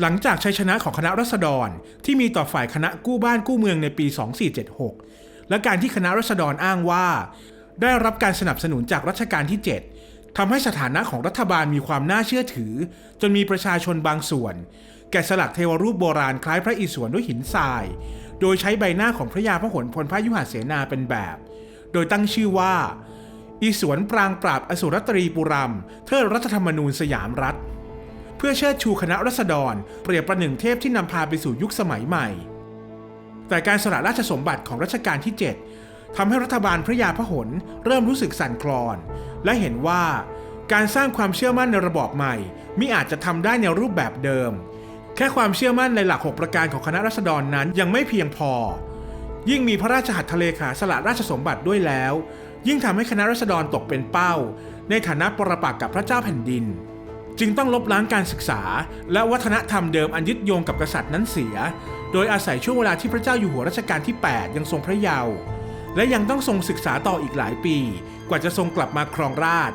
หลังจากชัยชนะของคณะรัษฎรที่มีต่อฝ่ายคณะกู้บ้านกู้เมืองในปี 2476 และการที่คณะรัษฎรอ้างว่า ได้รับการสนับสนุนจากรัชกาลที่ 7ทำให้สถานะของรัฐบาลมีความน่าเชื่อถือ จนมีประชาชนบางส่วน แกะสลักเทวรูปโบราณคล้ายพระอิศวรด้วยหินทราย โดยใช้ใบหน้าของพระยาพหลพลพระยุหเสนาเป็นแบบ โดยตั้งชื่อว่าอีสวนปรางปราบอสุรตรีปุรัมเทิดรัฐธรรมนูญสยามรัฐ พื่อเชิดชูคณะรัษฎร เปรียบประหนึ่งเทพที่นำพาไปสู่ยุคสมัยใหม่ แต่การสละราชสมบัติของรัชกาลที่ 7ทำให้รัฐบาลพระยาพหลเริ่มรู้สึกสั่นคลอน และเห็นว่าการสร้างความเชื่อมั่นในระบอบใหม่มิอาจจะทำได้ในรูปแบบเดิม แค่ความเชื่อมั่นในหลัก6ประการของคณะรัษฎรนั้นยังไม่เพียงพอ ยิ่งมีพระราชหัตถเลขาสละราชสมบัติด้วยแล้ว ยิ่งทำให้คณะรัษฎรตกเป็นเป้า ในฐานะปรปักษ์กับพระเจ้าแผ่นดิน จึงต้องลบล้างการศึกษา และวัฒนธรรมเดิมอันยึดโยงกับกษัตริย์นั้นเสีย โดยอาศัยช่วงเวลาที่พระเจ้าอยู่หัวรัชกาลที่ 8 ยังทรงพระเยาว์และยังต้องทรงศึกษาต่ออีกหลายปี กว่าจะทรงกลับมาครองราช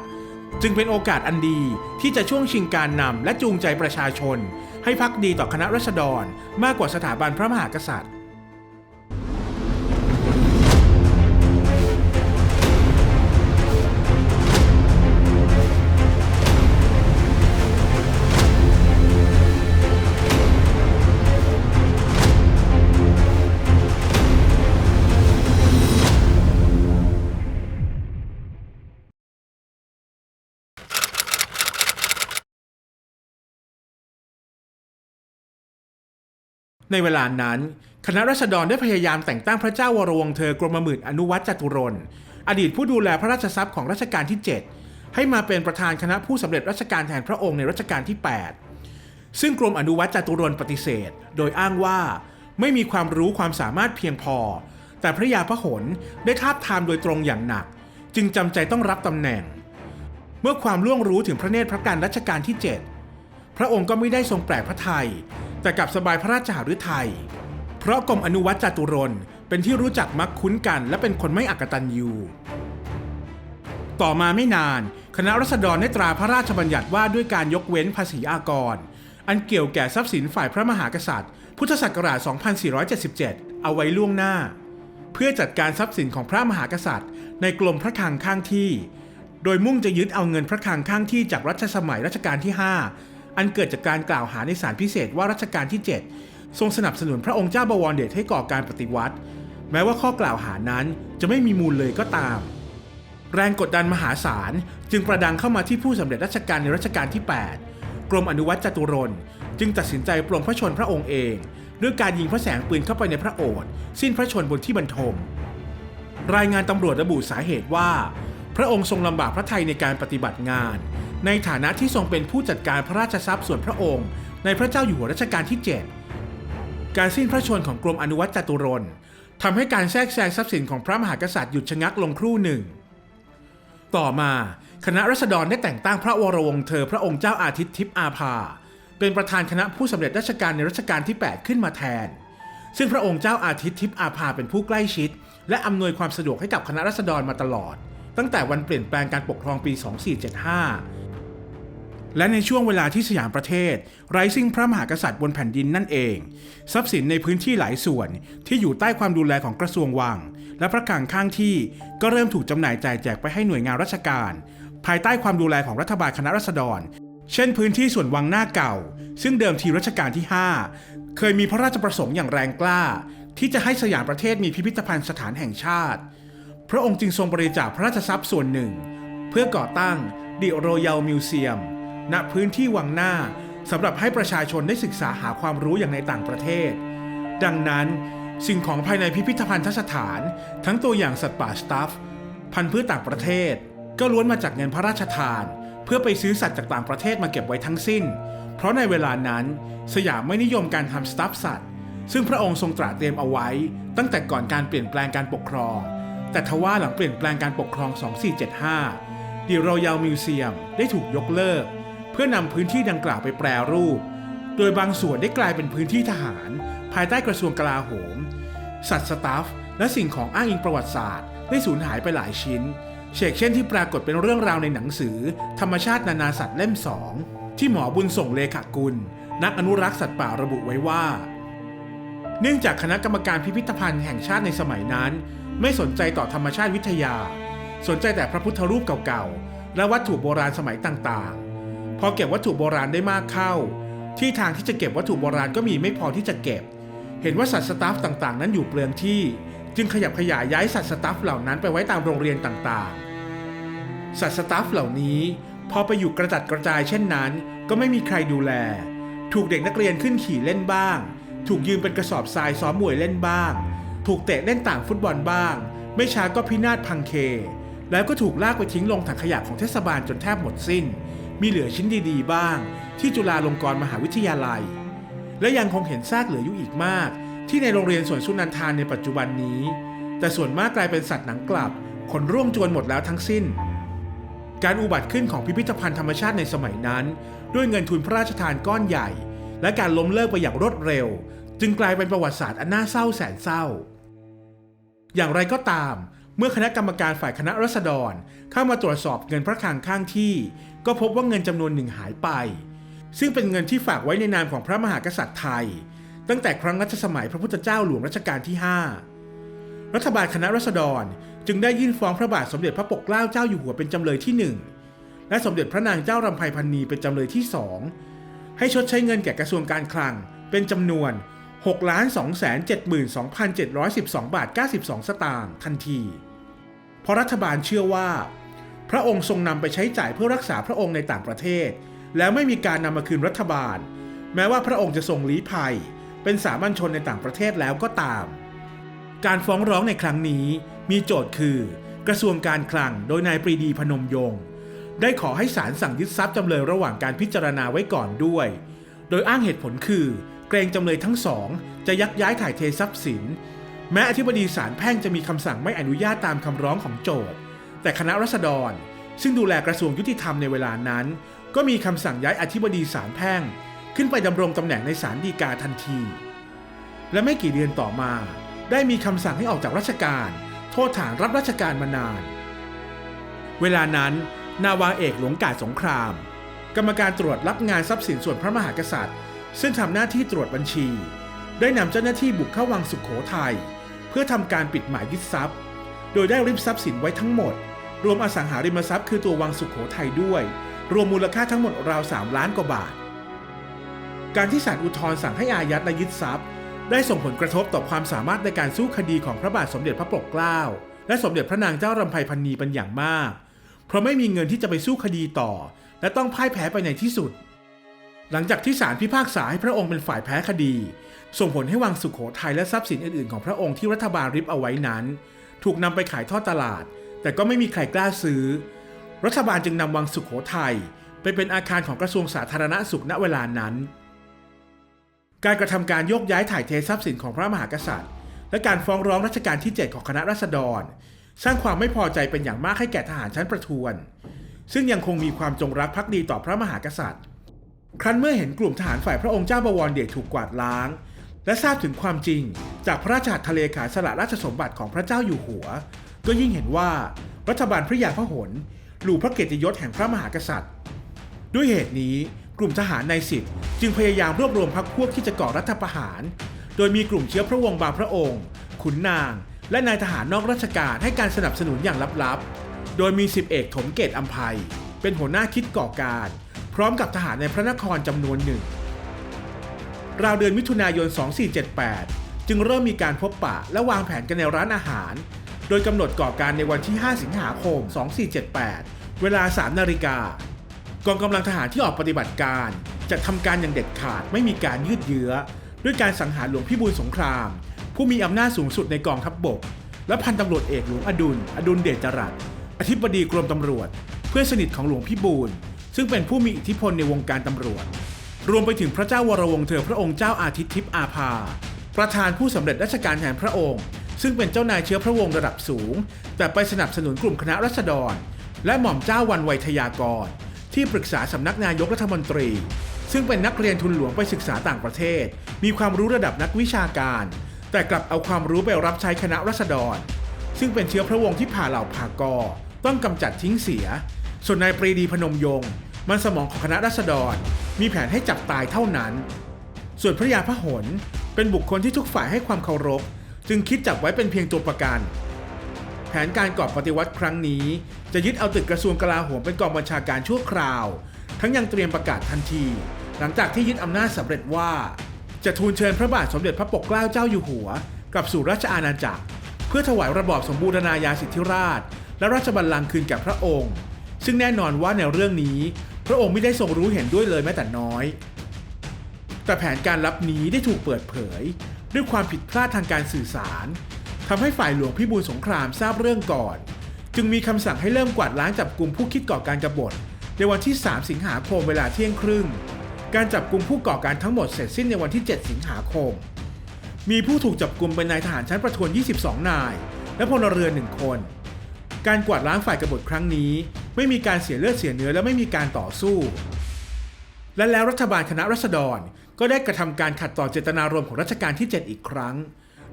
จึงเป็นโอกาสอันดีที่จะช่วงชิงการนำและจูงใจประชาชน ให้พักดีต่อคณะรัษฎรมากกว่าสถาบันพระมหากษัตริย์ ในเวลานั้น คณะรัษฎรได้พยายามแต่งตั้งพระเจ้าวรวงเธอกรมหมื่นอนุวัตจตุรนอดีตผู้ดูแลพระราชทรัพย์ของรัชกาลที่ 7 ให้มาเป็นประธานคณะผู้สำเร็จราชการแทนพระองค์ในรัชกาลที่ 8 ซึ่งกรมอนุวัตจตุรนปฏิเสธ โดยอ้างว่าไม่มีความรู้ความสามารถเพียงพอ แต่พระยาพหลได้ทาบทามโดยตรงอย่างหนัก จึงจำใจต้องรับตำแหน่ง เมื่อความล่วงรู้ถึงพระเนตรพระการรัชกาลที่ 7 พระองค์ก็ไม่ได้ทรงแปลกพระทยัย แต่กลับสบายพระราชหฤทัยเพราะกรมอนุวัตจตุรนเป็นที่รู้จักมักคุ้นกัน และเป็นคนไม่อักตันยูต่อมาไม่นาน คณะรัษฎรได้ตราพระราชบัญญัติว่าด้วยการยกเว้นภาษีอากร อันเกี่ยวแก่ทรัพย์สินฝ่ายพระมหากษัตริย์ พุทธศักราช 2477 เอาไว้ล่วงหน้า เพื่อจัดการทรัพย์สินของพระมหากษัตริย์ ในกรมพระคลังข้างที่ โดยมุ่งจะยึดเอาเงินพระคลังข้างที่จากรัชสมัยรัชกาลที่ 5 อันเกิดจากการกล่าวหาในสารพิเศษว่ารัชกาลที่ 7 ทรงสนับสนุนพระองค์เจ้าบวรเดชให้ก่อการปฏิวัติ แม้ว่าข้อกล่าวหานั้นจะไม่มีมูลเลยก็ตาม แรงกดดันมหาศาลจึงประดังเข้ามาที่ผู้สำเร็จราชการในรัชกาลที่ 8 กรมอนุวัตจตุรนจึงตัดสินใจปลงพระชนพระองค์เองด้วยการยิงพระแสงปืนเข้าไปในพระโอษฐ์สิ้นพระชนบนที่บรรทม รายงานตำรวจระบุสาเหตุว่า พระองค์ทรงลำบากพระทัยในการปฏิบัติงาน ในฐานะที่ทรงเป็นผู้จัดการพระราชทรัพย์ส่วนพระองค์ ในพระเจ้าอยู่หัวรัชกาลที่ 7 การสิ้นพระชนของกรมอนุวัตจตุรนทำให้การแทรกแซงทรัพย์สินของพระมหากษัตริย์หยุดชะงักลงครู่หนึ่ง ต่อมาคณะรัษฎรได้แต่งตั้งพระวรวงศ์เธอพระองค์เจ้าอาทิตย์ทิพย์อาภา เป็นประธานคณะผู้สำเร็จราชการในรัชกาลที่ 8 ขึ้นมาแทน ซึ่งพระองค์เจ้าอาทิตย์ทิพย์อาภาเป็นผู้ใกล้ชิด และอำนวยความสะดวกให้กับคณะรัษฎรมาตลอด ตั้งแต่วันเปลี่ยนแปลงการปกครองปี 2475 และในช่วงเวลาที่สยามประเทศไร้ซึ่งพระมหากษัตริย์บนแผ่นดินนั่นเอง ทรัพย์สินในพื้นที่หลายส่วนที่อยู่ใต้ความดูแลของกระทรวงวัง และพระคลังข้างที่ก็เริ่มถูกจำหน่ายจ่ายแจกไปให้หน่วยงานราชการ ภายใต้ความดูแลของรัฐบาลคณะรัษฎร เช่นพื้นที่ส่วนวังหน้าเก่า ซึ่งเดิมทีรัชกาลที่ 5 เคยมีพระราชประสงค์อย่างแรงกล้า ที่จะให้สยามประเทศมีพิพิธภัณฑ์สถานแห่งชาติ พระองค์จึงทรงบริจาคพระราชทรัพย์ส่วนหนึ่ง เพื่อก่อตั้ง The Royal Museum ณพื้นที่วังหน้าสำหรับให้ประชาชนได้ศึกษาหาความรู้อย่างในต่างประเทศ ดังนั้น สิ่งของภายในพิพิธภัณฑสถาน ทั้งตัวอย่างสัตว์ป่าสตัฟพันธุ์พืชต่างประเทศ ก็ล้วนมาจากเงินพระราชทาน เพื่อไปซื้อสัตว์จากต่างประเทศมาเก็บไว้ทั้งสิ้น เพราะในเวลานั้น สยามไม่นิยมการทำสตัฟสัตว์ ซึ่งพระองค์ทรงตราเตรียมเอาไว้ ตั้งแต่ก่อนการเปลี่ยนแปลงการปกครอง แต่ทว่าหลังเปลี่ยนแปลงการปกครอง 2475 The Royal Museum ได้ถูกยกเลิก พื่อนำพื้นที่ดังกล่าวไปแปรรูป โดยบางส่วนได้กลายเป็นพื้นที่ทหาร ภายใต้กระทรวงกลาโหม สัตว์สตัฟและสิ่งของอ้างอิงประวัติศาสตร์ ได้สูญหายไปหลายชิ้น เชกเช่นที่ปรากฏเป็นเรื่องราวในหนังสือ ธรรมชาตินานาสัตว์เล่มสองที่หมอบุญส่งเลขากุล นักอนุรักษ์สัตว์ป่าระบุไว้ว่า เนื่องจากคณะกรรมการพิพิธภัณฑ์แห่งชาติในสมัยนั้น ไม่สนใจต่อธรรมชาติวิทยา สนใจแต่พระพุทธรูปเก่าๆและวัตถุโบราณสมัยต่างๆ พอเก็บวัตถุโบราณได้มากเข้า ที่ทางที่จะเก็บวัตถุโบราณก็มีไม่พอที่จะเก็บ เห็นว่าสัตว์สตาฟต่างๆ นั้นอยู่เปลืองที่ จึงขยับขยายย้ายสัตว์สตาฟเหล่านั้นไปไว้ตามโรงเรียนต่างๆ สัตว์สตาฟเหล่านี้พอไปอยู่กระจัดกระจายเช่นนั้น ก็ไม่มีใครดูแล ถูกเด็กนักเรียนขึ้นขี่เล่นบ้าง ถูกยืมเป็นกระสอบทรายซ้อมมวยเล่นบ้าง ถูกเตะเล่นต่างฟุตบอลบ้าง ไม่ช้าก็พินาศพังเค แล้วก็ถูกลากไปทิ้งลงถังขยะของเทศบาลจนแทบหมดสิ้น มีเหลือชิ้นดีๆ บ้าง ที่จุฬาลงกรณ์มหาวิทยาลัย และยังคงเห็นซากเหลืออยู่อีกมาก ที่ในโรงเรียนสวนสุนันทานในปัจจุบันนี้ แต่ส่วนมากกลายเป็นสัตว์หนังกลับขนร่วงจวนหมดแล้วทั้งสิ้น การอุบัติขึ้นของพิพิธภัณฑ์ธรรมชาติในสมัยนั้น ด้วยเงินทุนพระราชทานก้อนใหญ่ และการล้มเลิกไปอย่างรวดเร็ว จึงกลายเป็นประวัติศาสตร์อันน่าเศร้าแสนเศร้า อย่างไรก็ตาม เมื่อคณะกรรมการฝ่ายคณะรัษฎรเข้ามาตรวจสอบเงินพระคลังข้างที่ ก็พบว่าเงินจำนวนหนึ่งหายไป ซึ่งเป็นเงินที่ฝากไว้ในนามของพระมหากษัตริย์ไทย ตั้งแต่ครั้งรัชสมัยพระพุทธเจ้าหลวงรัชกาลที่ 5 รัฐบาลคณะรัษฎรจึงได้ยื่นฟ้องพระบาทสมเด็จพระปกเกล้าเจ้าอยู่หัวเป็นจำเลยที่ 1 และสมเด็จพระนางเจ้ารำไพพันนีเป็นจำเลยที่ 2 ให้ชดใช้เงินแก่กระทรวงการคลังเป็นจำนวน6 2 7 2 7 1 2 บาท 92 สตางค์ทันที ราะรัฐบาลเชื่อว่า พระองค์ทรงนำไปใช้จ่ายเพื่อรักษาพระองค์ในต่างประเทศ แล้วไม่มีการนำมาคืนรัฐบาล แม้ว่าพระองค์จะทรงลี้ภัย เป็นสามัญชนในต่างประเทศแล้วก็ตาม การฟ้องร้องในครั้งนี้มีโจทย์คือ กระทรวงการคลังโดยนายปรีดีพนมยงค์ได้ขอให้ศาลสั่งยึดทรัพย์จำเลยระหว่างการพิจารณาไว้ก่อนด้วย โดยอ้างเหตุผลคือ เกรงจำเลยทั้งสอง จะยักย้ายถ่ายเททรัพย์สิน แม้อธิบดีศาลแพ่งจะมีคำสั่งไม่อนุญาตตามคำร้องของโจทย์แต่คณะรัษฎร ซึ่งดูแลกระทรวงยุติธรรมในเวลานั้น ก็มีคำสั่งย้ายอธิบดีศาลแพ่ง ขึ้นไปดำรงตำแหน่งในศาลฎีกาทันที และไม่กี่เดือนต่อมา ได้มีคำสั่งให้ออกจากราชการ โทษฐานรับราชการมานาน เวลานั้น นาวาเอกหลวงกาดสงคราม กรรมการตรวจรับงานทรัพย์สินส่วนพระมหากษัตริย์ ซึ่งทำหน้าที่ตรวจบัญชีได้นำเจ้าหน้าที่บุกเข้าวังสุขโขทัย เพื่อทำการปิดหมายยึดทรัพย์ โดยได้ริบทรัพย์สินไว้ทั้งหมด รวมอสังหาริมทรัพย์คือตัววังสุขโขทัยด้วย รวมมูลค่าทั้งหมดราว 3 ล้านกว่าบาท การที่ศาลอุทธรณ์สั่งให้อายัดและยึดทรัพย์ ได้ส่งผลกระทบต่อความสามารถในการสู้คดีของพระบาทสมเด็จพระปกเกล้า และสมเด็จพระนางเจ้ารำไพพันนีเป็นอย่างมาก เพราะไม่มีเงินที่จะไปสู้คดีต่อ และต้องพ่ายแพ้ไปในที่สุด หลังจากที่ศาลพิพากษาให้พระองค์เป็นฝ่ายแพ้คดี ส่งผลให้วังสุขโขทัยและทรัพย์สินอื่นๆของพระองค์ที่รัฐบาลริบเอาไว้นั้น ถูกนำไปขายทอดตลาด แต่ก็ไม่มีใครกล้าซื้อ รัฐบาลจึงนำวังสุขโขทัยไปเป็นอาคารของกระทรวงสาธารณสุขณเวลานั้น การกระทำการโยกย้ายถ่ายเททรัพย์สินของพระมหากษัตริย์ และการฟ้องร้องรัชกาลที่ 7 ของคณะราษฎร สร้างความไม่พอใจเป็นอย่างมากให้แก่ทหารชั้นประทวน ซึ่งยังคงมีความจงรักภักดีต่อพระมหากษัตริย์ ครั้นเมื่อเห็นกลุ่มทหารฝ่ายพระองค์เจ้าบวรเดชถูกกวาดล้าง และทราบถึงความจริง จากพระราชหัตถเลขาสละราชสมบัติของพระเจ้าอยู่หัว ก็ยิ่งเห็นว่ารัฐบาลพระยาพหลหลู่พระเกียรติยศแห่งพระมหากษัตริย์ ด้วยเหตุนี้กลุ่มทหารในสิบจึงพยายามรวบรวมพรรคพวกที่จะก่อรัฐประหาร โดยมีกลุ่มเชื้อพระวงศ์บางพระองค์ ขุนนาง และนายทหารนอกราชการให้การสนับสนุนอย่างลับๆ โดยมีสิบเอกถมเกตอัมภัยเป็นหัวหน้าคิดก่อการ พร้อมกับทหารในพระนครจำนวนหนึ่ง ราวเดือนมิถุนายน 2478 จึงเริ่มมีการพบปะและวางแผนกันในร้านอาหาร โดยกำหนดก่อการในวันที่ 5 สิงหาคม 2478 เวลา 3 นาฬิกากองกำลังทหารที่ออกปฏิบัติการจะทำการอย่างเด็ดขาดไม่มีการยืดเยื้อ ด้วยการสังหารหลวงพิบูลสงคราม ผู้มีอำนาจสูงสุดในกองทัพบบก และพันตำรวจเอกหลวงอดุล อดุลเดชจรัสอธิบดีกรมตำรวจ เพื่อนสนิทของหลวงพิบูลซึ่งเป็นผู้มีอิทธิพลในวงการตำรวจ รวมไปถึงพระเจ้าวรวงเธอพระองค์เจ้าอาทิตย์ทิพย์อาภา ประธานผู้สำเร็จราชการแทนพระองค์ ซึ่งเป็นเจ้านายเชื้อพระวงศ์ระดับสูง แต่ไปสนับสนุนกลุ่มคณะรัษฎร และหม่อมเจ้าวันไวยทยากร ที่ปรึกษาสำนักนายกรัฐมนตรี ซึ่งเป็นนักเรียนทุนหลวงไปศึกษาต่างประเทศ มีความรู้ระดับนักวิชาการ แต่กลับเอาความรู้ไปรับใช้คณะรัษฎร ซึ่งเป็นเชื้อพระวงศ์ที่ผ่าเหล่าผากอต้องกำจัดทิ้งเสีย ส่วนนายปรีดีพนมยงค์ มันสมองของคณะรัษฎร มีแผนให้จับตายเท่านั้น ส่วนพระยาพหลเป็นบุคคลที่ทุกฝ่ายให้ความเคารพ จึงคิดจับไว้เป็นเพียงตัวประกัน แผนการก่อปฏิวัติครั้งนี้ จะยึดเอาตึกกระทรวงกลาโหมเป็นกองบัญชาการชั่วคราว ทั้งยังเตรียมประกาศทันที หลังจากที่ยึดอำนาจสำเร็จว่า จะทูลเชิญพระบาทสมเด็จพระปกเกล้าเจ้าอยู่หัวกลับสู่ราชอาณาจักร เพื่อถวายระบอบสมบูรณาญาสิทธิราช และราชบัลลังก์คืนแก่พระองค์ ซึ่งแน่นอนว่าในเรื่องนี้ พระองค์ไม่ได้ทรงรู้เห็นด้วยเลยแม้แต่น้อย แต่แผนการลับนี้ได้ถูกเปิดเผย ด้วยความผิดพลาดทางการสื่อสารทำให้ฝ่ายหลวงพิบูลสงครามทราบเรื่องก่อน จึงมีคำสั่งให้เริ่มกวาดล้างจับกลุ่มผู้คิดก่อการกบฏในวันที่ 3 สิงหาคมเวลาเที่ยงครึ่ง การจับกลุ่มผู้ก่อการทั้งหมดเสร็จสิ้นในวันที่ 7 สิงหาคม มีผู้ถูกจับกลุ่มเป็นนายทหารชั้นประทวน 22 นาย และพลเรือนหนึ่งคน การกวาดล้างฝ่ายกบฏครั้งนี้ ไม่มีการเสียเลือดเสียเนื้อและไม่มีการต่อสู้ และแล้วรัฐบาลคณะรัษฎรก็ได้กระทำการขัดต่อเจตนารมณ์ของรัชกาลที่ 7 อีกครั้ง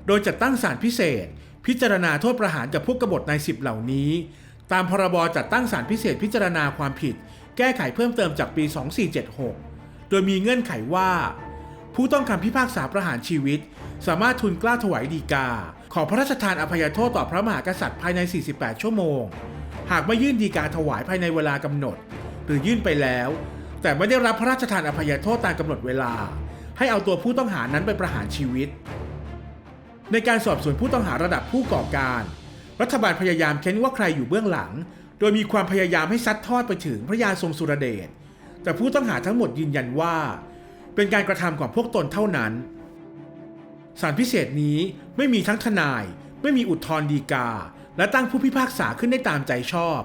โดยจัดตั้งศาลพิเศษ พิจารณาโทษประหารกับพวกกบฏในสิบเหล่านี้ ตามพรบจัดตั้งศาลพิเศษพิจารณาความผิด แก้ไขเพิ่มเติมจากปี 2476 โดยมีเงื่อนไขว่า ผู้ต้องคำพิพากษาประหารชีวิต สามารถทูลเกล้าถวายดีกา ขอพระราชทานอภัยโทษต่อพระมหากษัตริย์ภายใน 48 ชั่วโมง หากไม่ยื่นดีกาถวายภายในเวลากำหนด หรือยื่นไปแล้ว แต่ไม่ได้รับพระราชทานอภัยโทษตามกำหนดเวลา ให้เอาตัวผู้ต้องหานั้นไปประหารชีวิต ในการสอบสวนผู้ต้องหาระดับผู้ก่อการ รัฐบาลพยายามเค้นว่าใครอยู่เบื้องหลัง โดยมีความพยายามให้ซัดทอดไปถึงพระยาทรงสุรเดชแต่ผู้ต้องหาทั้งหมดยืนยันว่า เป็นการกระทำของพวกตนเท่านั้นศาลพิเศษนี้ไม่มีทั้งทนาย ไม่มีอุทธรณ์ดีกา และตั้งผู้พิพากษาขึ้นได้ตามใจชอบ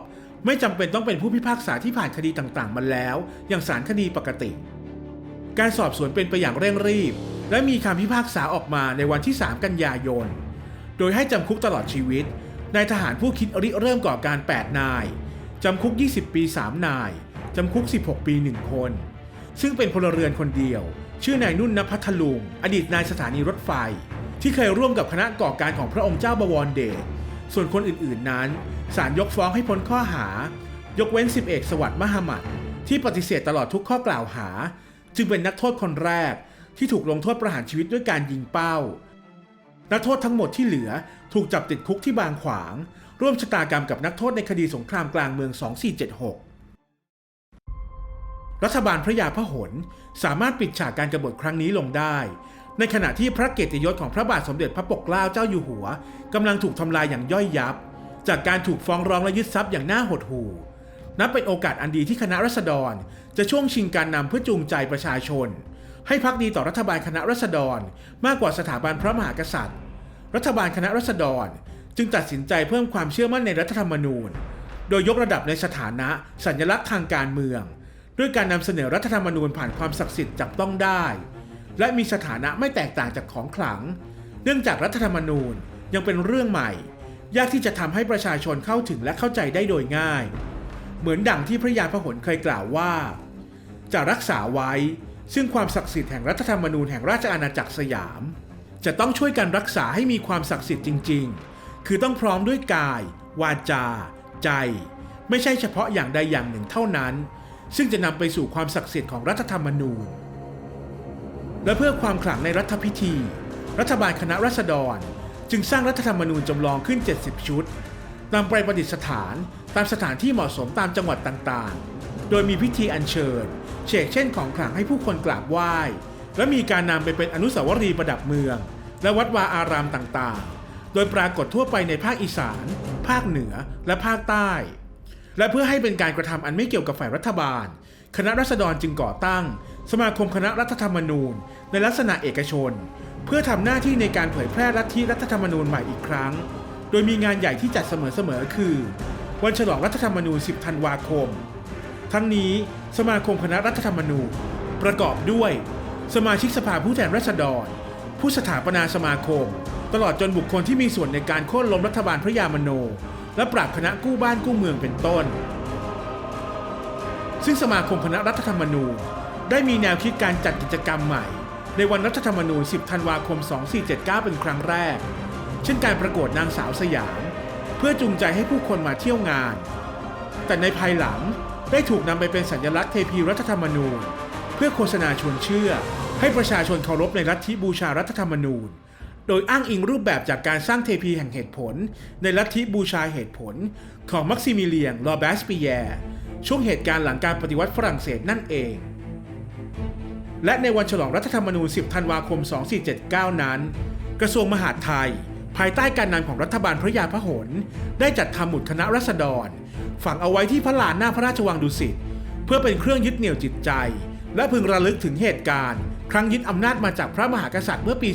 ไม่จำเป็นต้องเป็นผู้พิพากษาที่ผ่านคดีต่างๆ มาแล้ว อย่างศาลคดีปกติ การสอบสวนเป็นไปอย่างเร่งรีบ และมีคำพิพากษาออกมาในวันที่ 3 กันยายน โดยให้จำคุกตลอดชีวิตนายทหารผู้คิดริเริ่มก่อการ 8 นาย จำคุก 20 ปี 3 นาย จำคุก 16 ปี 1 คน ซึ่งเป็นพลเรือนคนเดียว ชื่อนายนุ่นนพัทลุง อดีตนายสถานีรถไฟ ที่เคยร่วมกับคณะก่อการของพระองค์เจ้าบวรเดช ส่วนคนอื่นๆนั้นศาลยกฟ้องให้พ้นข้อหา ยกเว้นสิบเอกสวัสดิ์มหามัดที่ปฏิเสธตลอดทุกข้อกล่าวหา จึงเป็นนักโทษคนแรกที่ถูกลงโทษประหารชีวิตด้วยการยิงเป้า นักโทษทั้งหมดที่เหลือถูกจับติดคุกที่บางขวาง ร่วมชะตากรรมกับนักโทษในคดีสงครามกลางเมือง 2476 รัฐบาลพระยาพหลสามารถปิดฉากการกบฏครั้งนี้ลงได้ ในขณะที่พระเกียรติยศของพระบาทสมเด็จพระปกเกล้าเจ้าอยู่หัวกำลังถูกทำลายอย่างย่อยยับ จากการถูกฟ้องร้องและยึดทรัพย์อย่างน่าหดหู่นับเป็นโอกาสอันดีที่คณะรัษฎร จะช่วงชิงการนำเพื่อจูงใจประชาชน ให้พักดีต่อรัฐบาลคณะรัษฎร มากกว่าสถาบันพระมหากษัตริย์ รัฐบาลคณะรัษฎร จึงตัดสินใจเพิ่มความเชื่อมั่นในรัฐธรรมนูญ โดยยกระดับในสถานะ สัญลักษณ์ทางการเมือง ด้วยการนำเสนอรัฐธรรมนูญผ่านความศักดิ์สิทธิ์จับต้องได้ และมีสถานะไม่แตกต่างจากของขลัง เนื่องจากรัฐธรรมนูญยังเป็นเรื่องใหม่ ยากที่จะทำให้ประชาชนเข้าถึงและเข้าใจได้โดยง่าย เหมือนดังที่พระยาพหลเคยกล่าวว่า จะรักษาไว้ ซึ่งความศักดิ์สิทธิ์แห่งรัฐธรรมนูญแห่งราชอาณาจักรสยาม จะต้องช่วยกันรักษาให้มีความศักดิ์สิทธิ์จริง ๆ คือต้องพร้อมด้วยกาย วาจา ใจ ไม่ใช่เฉพาะอย่างใดอย่างหนึ่งเท่านั้น ซึ่งจะนำไปสู่ความศักดิ์สิทธิ์ของรัฐธรรมนูญ และเพื่อความขลังในรัฐพิธี รัฐบาลคณะรัษฎร จึงสร้างรัฐธรรมนูญจำลองขึ้น 70 ชุดนำไปประดิษฐานตามสถานที่เหมาะสมตามจังหวัดต่างๆ โดยมีพิธีอัญเชิญเชกเช่นของขลังให้ผู้คนกราบไหว้ และมีการนำไปเป็นอนุสาวรีย์ประดับเมือง และวัดวาอารามต่างๆ โดยปรากฏทั่วไปในภาคอีสาน ภาคเหนือ และภาคใต้ และเพื่อให้เป็นการกระทำอันไม่เกี่ยวกับฝ่ายรัฐบาล คณะรัษฎรจึงก่อตั้ง สมาคมคณะรัฐธรรมนูญ ในลักษณะเอกชน เพื่อทำหน้าที่ในการเผยแพร่ลัทธิรัฐธรรมนูญใหม่อีกครั้ง โดยมีงานใหญ่ที่จัดเสมอๆคือ วันฉลองรัฐธรรมนูญ 10 ธันวาคม ทั้งนี้สมาคมคณะรัฐธรรมนูญ ประกอบด้วย สมาชิกสภาผู้แทนราษฎร ผู้สถาปนาสมาคม ตลอดจนบุคคลที่มีส่วนในการโค่นล้มรัฐบาลพระยามโน และปราบคณะกู้บ้านกู้เมืองเป็นต้น ซึ่งสมาคมคณะรัฐธรรมนูญ ได้มีแนวคิดการจัดกิจกรรมใหม่ ในวันรัฐธรรมนูญ 10 ธันวาคม 2479 เป็นครั้งแรก เช่นการประกวดนางสาวสยาม เพื่อจูงใจให้ผู้คนมาเที่ยวงาน แต่ในภายหลังได้ถูกนำไปเป็นสัญลักษณ์เทพีรัฐธรรมนูญ เพื่อโฆษณาชวนเชื่อ ให้ประชาชนเคารพในลัทธิบูชารัฐธรรมนูญ โดยอ้างอิงรูปแบบจากการสร้างเทพีแห่งเหตุผล ในลัทธิบูชาเหตุผล ของมักซิมิเลียน ลอแบสปีแยร์ช่วงเหตุการณ์หลังการปฏิวัติฝรั่งเศสนั่นเอง และในวันฉลองรัฐธรรมนูญ 10 ธันวาคม 2479 นั้น กระทรวงมหาดไทย ภายใต้การนำของรัฐบาลพระยาพหล ได้จัดทำหมุดคณะรัษฎร ฝังเอาไว้ที่พระลานหน้าพระราชวังดุสิต เพื่อเป็นเครื่องยึดเหนี่ยวจิตใจ และพึงระลึกถึงเหตุการณ์ ครั้งยึดอำนาจมาจากพระมหากษัตริย์เมื่อปี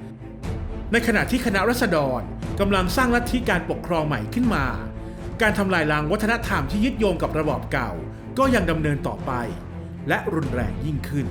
2475 ในขณะที่คณะรัษฎรกำลังสร้างลัทธิการปกครองใหม่ขึ้นมา การทำลายล้างวัฒนธรรมที่ยึดโยงกับระบอบเก่า ก็ยังดำเนินต่อไป และรุนแรงยิ่งขึ้น